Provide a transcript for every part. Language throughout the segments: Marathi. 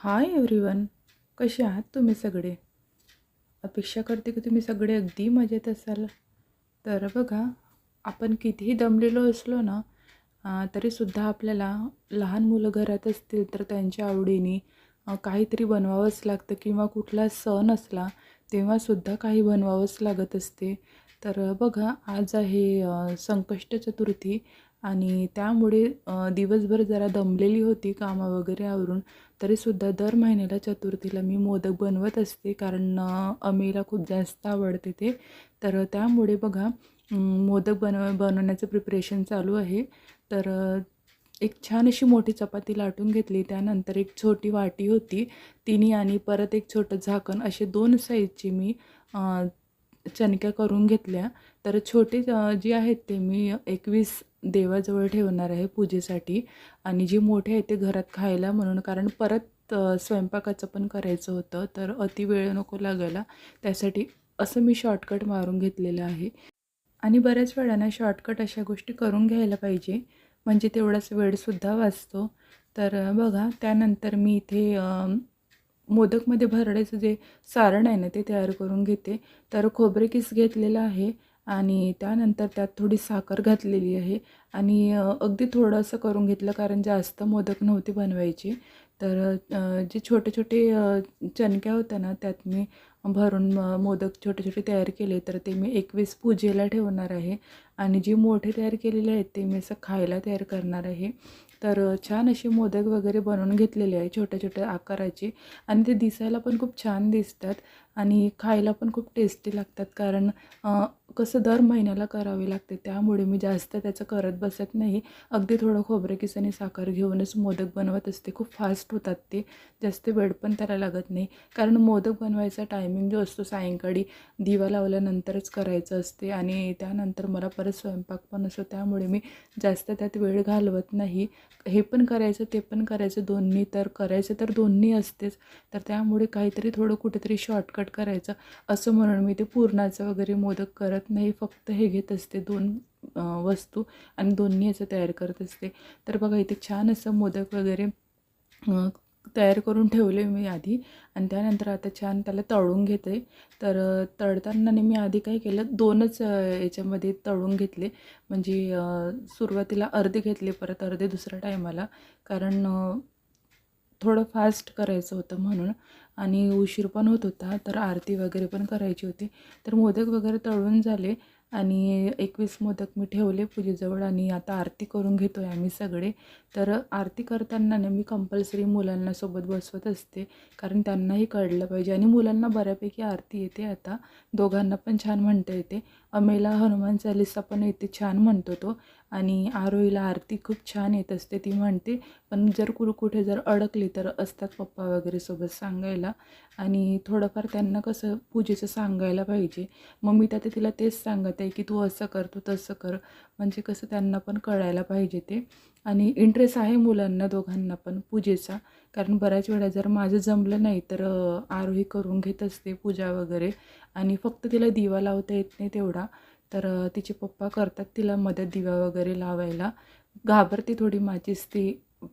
हाय एव्हरीवन कसे आहात तुम्ही सगळे? अपेक्षा करते की तुम्ही सगळे अगदी मजेत असाल. तर बघा आपण कितीही दमलेलो असलो ना तरीसुद्धा आपल्याला लहान मुलं घरात असतील तर त्यांच्या आवडीने काहीतरी बनवावंच लागतं किंवा कुठला सण असला तेव्हासुद्धा काही बनवावंच लागत असते. तर बघा आज आहे संकष्ट चतुर्थी आणि त्यामुळे दिवसभर जरा दमलेली होती कामं वगैरे आवरून. तरीसुद्धा दर महिन्याला चतुर्थीला मी मोदक बनवत असते कारण अमेला खूप जास्त आवडते ते. तर त्यामुळे बघा मोदक बनव बनवण्याचं प्रिपरेशन चालू आहे. तर एक छान अशी मोठी चपाती लाटून घेतली. त्यानंतर एक छोटी वाटी होती तिने आणि परत एक छोटं झाकण असे दोन साईजची मी चणक्या करून घेतल्या तर छोटी जी आहेत ते मी एकवीस देवाजवळ ठेवणार आहे पूजेसाठी. आणि जे मोठे आहे ते घरात खायला म्हणून कारण परत स्वयंपाकाचं पण करायचं होतं तर अति वेळ नको लागायला. त्यासाठी असं मी शॉर्टकट मारून घेतलेलं आहे. आणि बऱ्याच वेळानं शॉर्टकट अशा गोष्टी करून घ्यायला पाहिजे. म्हणजे तेवढाच वेळसुद्धा वाचतो. तर बघा त्यानंतर मी इथे मोदकमध्ये भरडायचं जे सारण आहे ना ते तयार करून घेते. तर खोबरे किस घेतलेलं आहे आणि त्यानंतर त्यात थोडी साखर घातलेली आहे. आणि अगदी थोडंसं करून घेतलं कारण जास्त मोदक नव्हते बनवायचे. तर जे छोटे छोटे चणक्या होत्या ना त्यात मी भरून मोदक छोटे छोटे तयार केले. तर ते मी एकवीस पूजेला ठेवणार आहे. आणि जे मोठे तयार केलेले आहेत ते मी असं खायला तयार करणार आहे. तर छान असे मोदक वगैरे बनवून घेतलेले आहे छोट्या छोट्या आकाराचे. आणि ते दिसायला पण खूप छान दिसतात. आणि खायला पण खूप टेस्टी लागतात. कारण कसं दर महिन्याला करावे लागते. त्यामुळे मी जास्त त्याचं करत बसत नाही. अगदी थोडं खोबरं किस साखर घेऊनच मोदक बनवत असते. खूप फास्ट होतात ते. जास्त वेळ पण त्याला लागत नाही. कारण मोदक बनवायचा टायमिंग जो असतो सायंकाळी दिवा लावल्यानंतरच करायचं असते. आणि त्यानंतर मला परत स्वयंपाक पण असतो. त्यामुळे मी जास्त त्यात वेळ घालवत नाही. हे पण करायचं ते पण करायचं दोन्ही तर करायचं तर दोन्ही असतेच. तर त्यामुळे काहीतरी थोडं कुठेतरी शॉर्टकट करायचं. असं म्हणून मी ते पुरणाचं वगैरे मोदक करत नाही फक्त हे घेत असते दोन वस्तू आणि दोन्ही याचं तयार करत असते. तर बघा इथे छान असं मोदक वगैरे तयार करून ठेवले मी आधी आणि त्यानंतर आता छान त्याला तळून घेते. तर तळताना मी आधी काय केलं दोनच याच्यामध्ये तळून घेतले. म्हणजे सुरुवातीला अर्धे घेतले परत अर्धे दुसऱ्या टायमाला कारण थोडं फास्ट करायचं होतं म्हणून. आणि उशीर पण होत होता तर आरती वगैरे पण करायची होती. तर मोदक वगैरे तळून झाले आणि एकवीस मोदक मी ठेवले पूजेजवळ आणि आता आरती करून घेतो आहे आम्ही सगळे. तर आरती करताना ना मी कंपल्सरी मुलांना सोबत बसवत असते कारण त्यांनाही कळलं पाहिजे. आणि मुलांना बऱ्यापैकी आरती येते आता. दोघांना पण छान म्हणता येते. अमेला हनुमान चालिसा पण येते छान म्हणतो तो. आणि आरोहीला आरती खूप छान येत असते ती म्हणते पण जर कुठे जर अडकली तर असतात पप्पा वगैरे सोबत सांगायला. आणि थोडंफार त्यांना कसं पूजेचं सांगायला पाहिजे. मग मी तर तिला तेच सांगत आहे की तू असं कर तू तसं कर. म्हणजे कसं त्यांना पण कळायला पाहिजे ते. आणि इंटरेस्ट आहे मुलांना दोघांना पण पूजेचा. कारण बऱ्याच वेळा जर माझं जमलं नाही तर आरोही करून घेत असते पूजा वगैरे. आणि फक्त तिला दिवा लावता येत नाही तेवढा. तर तिचे पप्पा करतात तिला मदत दिवा वगैरे लावायला. घाबरते थोडी माझीच ती.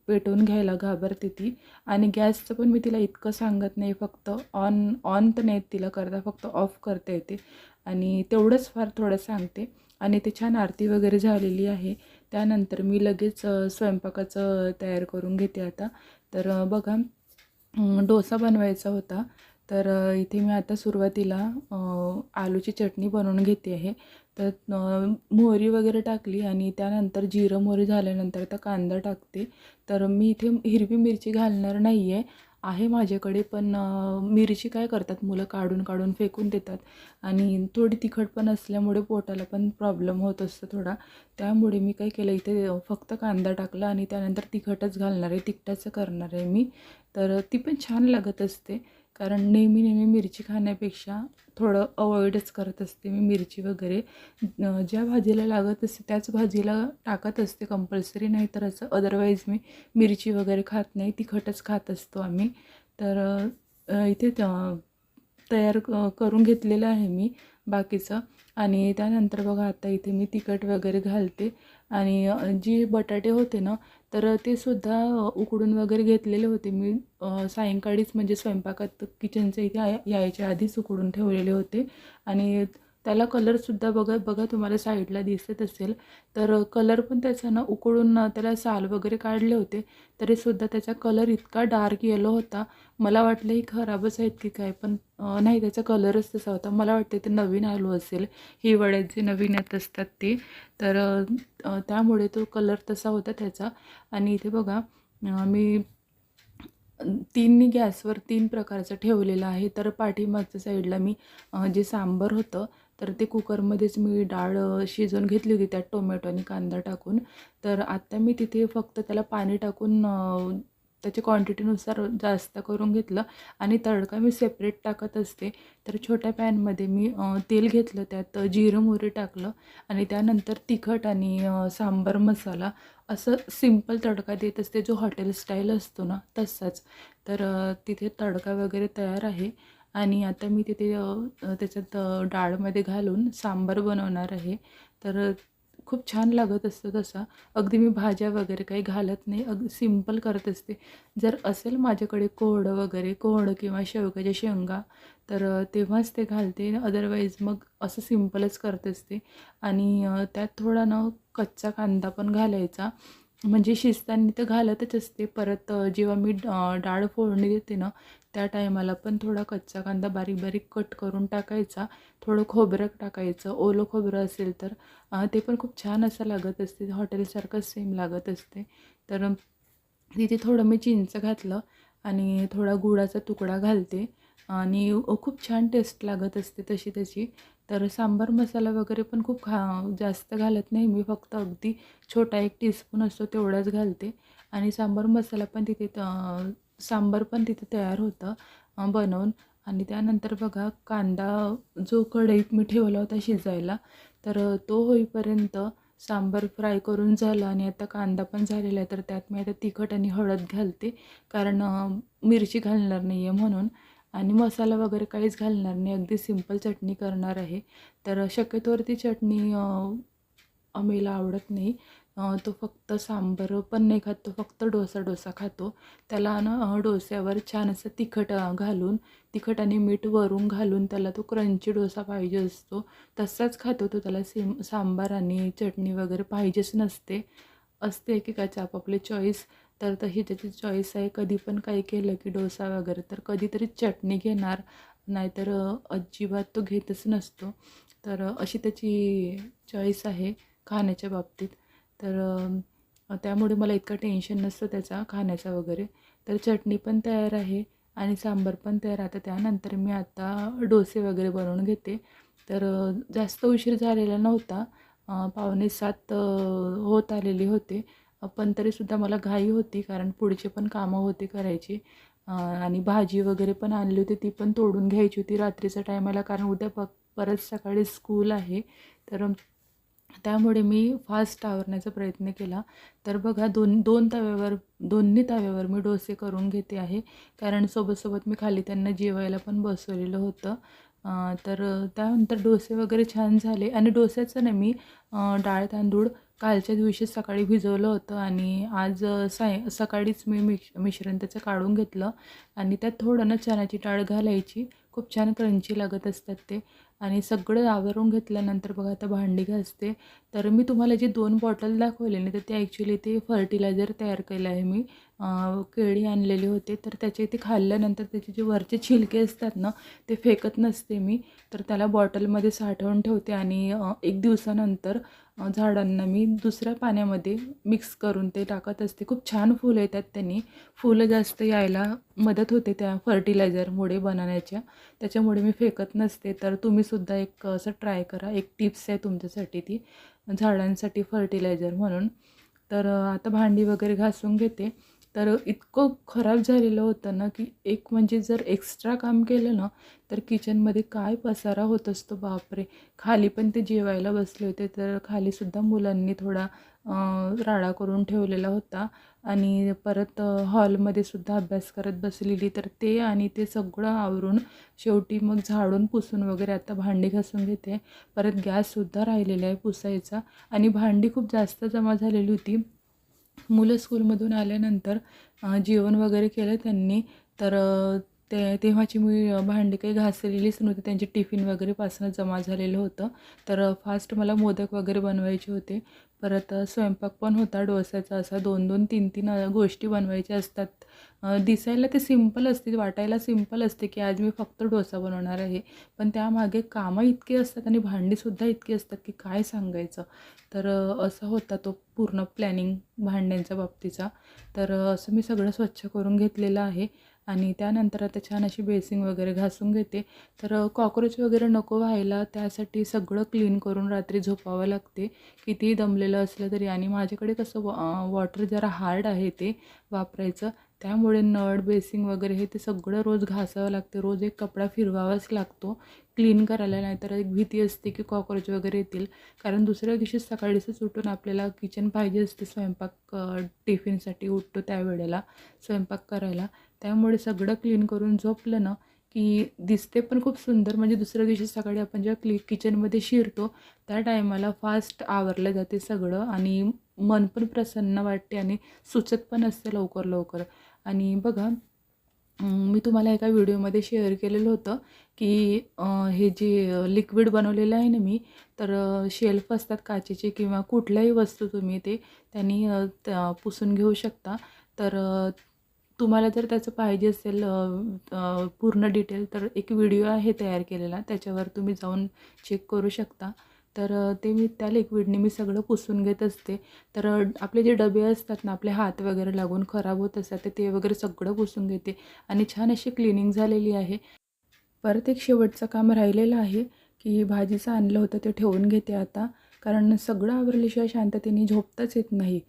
पेटवून घ्यायला घाबरते ती. आणि गॅसचं पण मी तिला इतकं सांगत नाही फक्त ऑन ऑन तर नाही तिला करता फक्त ऑफ करता येते. आणि तेवढंच फार थोडं सांगते. आणि ते छान आरती वगैरे झालेली आहे. त्यानंतर मी लगेच स्वयंपाकाचं तयार करून घेते आता. तर बघा डोसा बनवायचा होता. तर इथे मी आता सुरुवातीला आलूची चटणी बनवून घेते आहे. तर मोहरी वगैरे टाकली आणि त्यानंतर जिरं मोहरी झाल्यानंतर आता कांदा टाकते. तर मी इथे हिरवी मिरची घालणार नाही आहे आहे माझ्याकडे पण मिरची काय करतात मुलं काढून काढून फेकून देतात. आणि थोडी तिखट पण असल्यामुळे पोटाला पण प्रॉब्लेम होत असतो थोडा. त्यामुळे मी काय केलं इथे फक्त कांदा टाकला आणि त्यानंतर तिखटच घालणार आहे. तिखटाचं करणार आहे मी. तर ती पण छान लागत असते. कारण नेहमी नेहमी मिरची खाण्यापेक्षा थोडं अवॉइडच करत असते मी मिरची वगैरे. ज्या भाजीला लागत असते त्याच भाजीला टाकत असते कंपल्सरी नाही तर असं अदरवाईज मी मिरची वगैरे खात नाही तिखटच खात असतो आम्ही. तर इथे तयार क- करून घेतलेलं आहे मी बाकीचं. आणि त्यानंतर बघा आता इथे मी तिखट वगैरे घालते. आणि जे जी बटाटे होते ना तर ते सुद्धा उकडून वगैरे घेतलेले होते मी. सायंकाळीच म्हणजे स्वयंपाकात किचनच्या इथे या- यायच्या आधीच उकडून ठेवलेले होते. आणि त्याला कलरसुद्धा बघा बघा तुम्हाला साईडला दिसत असेल. तर कलर पण त्याचा ना उकळून त्याला साल वगैरे काढले होते. तरीसुद्धा त्याचा कलर इतका डार्क येलो होता. मला वाटलं ही खराबच आहेत की काय पण नाही त्याचा कलरच तसा होता. मला वाटते ते नवीन आलो असेल. हिवाळ्यात जे नवीन येत असतात ते. तर त्यामुळे तो कलर तसा होता त्याचा. आणि इथे बघा मी तीन गॅसवर तीन प्रकारचं ठेवलेलं आहे. तर पाठीमागच्या साईडला मी जे सांबर होतं तर ते कुकरमध्येच मी डाळ शिजवून घेतली होती त्यात टोमॅटो आणि कांदा टाकून. तर आत्ता मी तिथे फक्त त्याला पाणी टाकून त्याच्या क्वांटिटीनुसार जास्त करून घेतलं आणि तडका मी सेपरेट टाकत असते. तर छोट्या पॅनमध्ये मी तेल घेतलं त्यात जिरं मोहरी टाकलं आणि त्यानंतर तिखट आणि सांबार मसाला असं सिंपल तडका देत असते. जो हॉटेल स्टाईल असतो ना तसाच. तर तिथे तडका वगैरे तयार आहे. आणि आता मी तिथे त्याच्यात डाळमध्ये घालून सांबार बनवणार आहे. तर खूप छान लागत असतं तसा. अगदी मी भाज्या वगैरे काही घालत नाही. अगदी सिंपल करत असते. जर असेल माझ्याकडे कोहडं वगैरे कोहडं किंवा शेवग्याच्या शेंगा तर तेव्हाच ते घालते. अदरवाईज मग असं सिंपलच करत असते. आणि त्यात थोडा ना कच्चा कांदा पण घालायचा. म्हणजे शिजताना तर घालतच असते. परत जेव्हा मी डाळ फोडणी देते ना त्या टायमाला पण थोडा कच्चा कांदा बारीक बारीक कट करून टाकायचा. थोडं खोबरं टाकायचं. ओलं खोबरं असेल तर ते पण खूप छान असं लागत असते. हॉटेलसारखं सेम लागत असते. तर तिथे थोडं मी चिंच घातलं आणि थोडा गुळाचा तुकडा घालते. आणि खूप छान टेस्ट लागत असते तशी त्याची. तर सांबार मसाला वगैरे पण खूप खा जास्त घालत नाही मी फक्त अगदी छोटा एक टीस्पून असतो तेवढाच घालते. आणि सांबार मसाला पण तिथे सांबार पण तिथे तयार होतं बनवून. आणि त्यानंतर बघा कांदा जो कढईत मी ठेवला होता शिजायला तर तो होईपर्यंत सांबार फ्राय करून झाला आणि आता कांदा पण झालेला आहे तर त्यात मी आता तिखट आणि हळद घालते. कारण मिरची घालणार नाही आहे म्हणून. आणि मसाला वगैरे काहीच घालणार नाही. अगदी सिंपल चटणी करणार आहे. तर शक्यतोवर ती चटणी अमेला आवडत नाही. तो फक्त सांबर पण नाही खात तो फक्त डोसा डोसा खातो. त्याला ना डोस्यावर छान असं तिखट घालून तिखट आणि मीठ वरून घालून त्याला तो क्रंची डोसा पाहिजे असतो. तसाच खातो तो त्याला सिम सांबार आणि चटणी वगैरे पाहिजेच नसते. असते एकेकाचे आपापले चॉईस तर तशी त्याची चॉईस आहे. कधी पण काही केलं की डोसा वगैरे तर कधीतरी चटणी घेणार. नाहीतर अजिबात तो घेतच नसतो. तर अशी त्याची चॉईस आहे खाण्याच्या बाबतीत. तर त्यामुळे मला इतकं टेन्शन नसतं त्याचा खाण्याचा वगैरे. तर चटणी पण तयार आहे आणि सांबार पण तयार आता त्यानंतर मी आता डोसे वगैरे बनवून घेते. तर जास्त उशीर झालेला नव्हता. पावणे सात होत आलेले होते. पण तरीसुद्धा मला घाई होती कारण पुढचे पण कामं होती करायची. आणि भाजी वगैरे पण आणली होती ती पण तोडून घ्यायची होती रात्रीच्या टायमाला कारण उद्या प परत सकाळी स्कूल आहे. तर त्यामुळे मी फास्ट आवरण्याचा प्रयत्न केला. तर बघा दोन दोन तव्यावर दोन्ही तव्यावर मी डोसे करून घेते आहे. कारण सोबत सोबत मी खाली त्यांना जेवायला पण बसवलेलं होतं. तर त्यानंतर डोसे वगैरे छान झाले. आणि डोस्याचं नाही मी डाळ तांदूळ कालच्या दिवशी सकाळी भिजवलं होतं आणि आज साय सकाळीच मी मिश मिश्रण त्याचं काढून घेतलं आणि त्यात थोडं ना चण्याची डाळ घालायची. खूप छान क्रंची लागत असतात ते. आणि सगळं आवरून घेतल्यानंतर बघा आता भांडी घासते. तर मी तुम्हाला जे दोन बॉटल दाखवले ना तर ते ॲक्च्युली ते फर्टिलायझर तयार केलं आहे मी. केळी आणलेली होते. तर त्याचे ते खाल्ल्यानंतर त्याचे जे वरचे छिलके असतात ना ते फेकत नसते मी. तर त्याला बॉटलमध्ये साठवून ठेवते आणि एक दिवसानंतर झाडांना मी दुसऱ्या पाण्यामध्ये मिक्स करून ते टाकत असते. खूप छान फुलं येतात त्यांनी. फुलं जास्त यायला मदत होते त्या फर्टिलायझरमुळे बनवण्याच्या. त्याच्यामुळे मी फेकत नसते. तर तुम्हीसुद्धा एक असं ट्राय करा. एक टिप्स आहे तुमच्यासाठी ती. झाडांसाठी फर्टिलायझर म्हणून. तर आता भांडी वगैरे घासून घेते. तर इतकं खराब झालेलं होतं ना की एक म्हणजे जर एक्स्ट्रा काम केलं ना तर किचनमध्ये काय पसारा होत असतो बापरे! खाली पण ते जेवायला बसले होते तर खालीसुद्धा मुलांनी थोडा राडा करून ठेवलेला होता. आणि परत हॉलमध्ये सुद्धा अभ्यास करत बसलेली. तर ते आणि ते सगळं आवरून शेवटी मग झाडून पुसून वगैरे आता भांडी घासून घेते. परत गॅससुद्धा राहिलेला आहे पुसायचा. आणि भांडी खूप जास्त जमा झालेली होती. मुलं स्कूलमधून आल्यानंतर जेवण वगैरे केलं त्यांनी तर ते तेव्हाची मी भांडी काही घासलेलीच नव्हती. त्यांचे टिफिन वगैरे पासनं जमा झालेलं होतं. तर फास्ट मला मोदक वगैरे बनवायचे होते. परत स्वयंपाक पण होता डोसाचा असा. दोन दोन तीन तीन गोष्टी बनवायच्या असतात. दिसायला ते सिंपल असते वाटायला सिंपल असते की आज मी फक्त डोसा बनवणार आहे. पण त्यामागे कामं इतकी असतात आणि भांडीसुद्धा इतकी असतात की काय सांगायचं? तर असा होता तो पूर्ण प्लॅनिंग भांड्यांच्या बाबतीचा. तर असं मी सगळं स्वच्छ करून घेतलेलं आहे. आणि त्यानंतर आता छान अशी बेसिंग वगैरे घासून घेते. तर कॉक्रोच वगैरे नको व्हायला त्यासाठी सगळं क्लीन करून रात्री झोपावं लागते. कितीही दमलेलं असलं तरी आणि माझ्याकडे कसं वॉटर जरा हार्ड आहे ते वापरायचं. त्यामुळे नळ बेसिंग वगैरे हे ते सगळं रोज घासावं लागते. रोज एक कपडा फिरवावाच लागतो. क्लीन करायला नाहीतर एक भीती असते की कॉक्रोच वगैरे येतील. कारण दुसऱ्या दिवशी सकाळीच उठून आपल्याला किचन पाहिजे असते स्वयंपाक टिफिनसाठी उठतो त्यावेळेला स्वयंपाक करायला. त्यामुळे सगळं क्लीन करून झोपलं ना की दिसते पण खूप सुंदर. म्हणजे दुसऱ्या दिवशी सकाळी आपण जेव्हा क्ली किचनमध्ये शिरतो त्या टायमाला फास्ट आवरलं जाते सगळं आणि मन पण प्रसन्न वाटते आणि सुचत पण असते लवकर लवकर. आणि बघा मी तुम्हाला एका व्हिडिओमध्ये शेअर केलेलं होतं की हे जे लिक्विड बनवलेलं आहे ना मी तर शेल्फ असतात काचेचे किंवा कुठल्याही वस्तू तुम्ही ते त्यांनी पुसून घेऊ शकता. तर तुम्हाला जर त्याचं पाहिजे असेल पूर्ण डिटेल तर एक व्हिडिओ आहे तयार केलेला. त्याच्यावर तुम्ही जाऊन चेक करू शकता. तर ते मी त्या लिक्विडने मी सगळं पुसून घेत असते. तर आपले जे डबे असतात ना आपले हात वगैरे लागून खराब होत असतात ते वगैरे सगळं पुसून घेते. आणि छान अशी क्लिनिंग झालेली आहे. परत एक शेवटचं काम राहिलेलं आहे की भाजीचं आणलं होतं ते ठेवून घेते आता. कारण सगळं आवरल्याशिवाय शांततेने झोपताच येत नाही.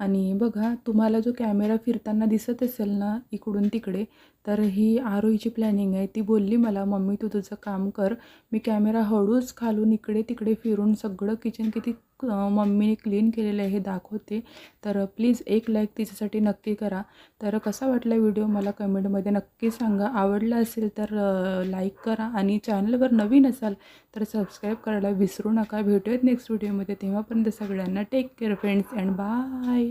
आणि बघा तुम्हाला जो कॅमेरा फिरताना दिसत असेल ना इकडून तिकडे तर ही आरोहीची प्लॅनिंग आहे. ती बोलली मला मम्मी तू तुझं काम कर. मी कॅमेरा हळूच खालून इकडे तिकडे फिरून सगळं किचन किती मम्मीने क्लीन केलेलं आहे हे दाखवते. तर प्लीज एक लाईक तिच्यासाठी नक्की करा. तर कसा वाटला व्हिडिओ मला कमेंटमध्ये नक्की सांगा. आवडला असेल तर लाईक करा. आणि चॅनलवर नवीन असाल तर सबस्क्राईब करायला विसरू नका. भेटूयात नेक्स्ट व्हिडिओमध्ये तेव्हापर्यंत सगळ्यांना take care friends and bye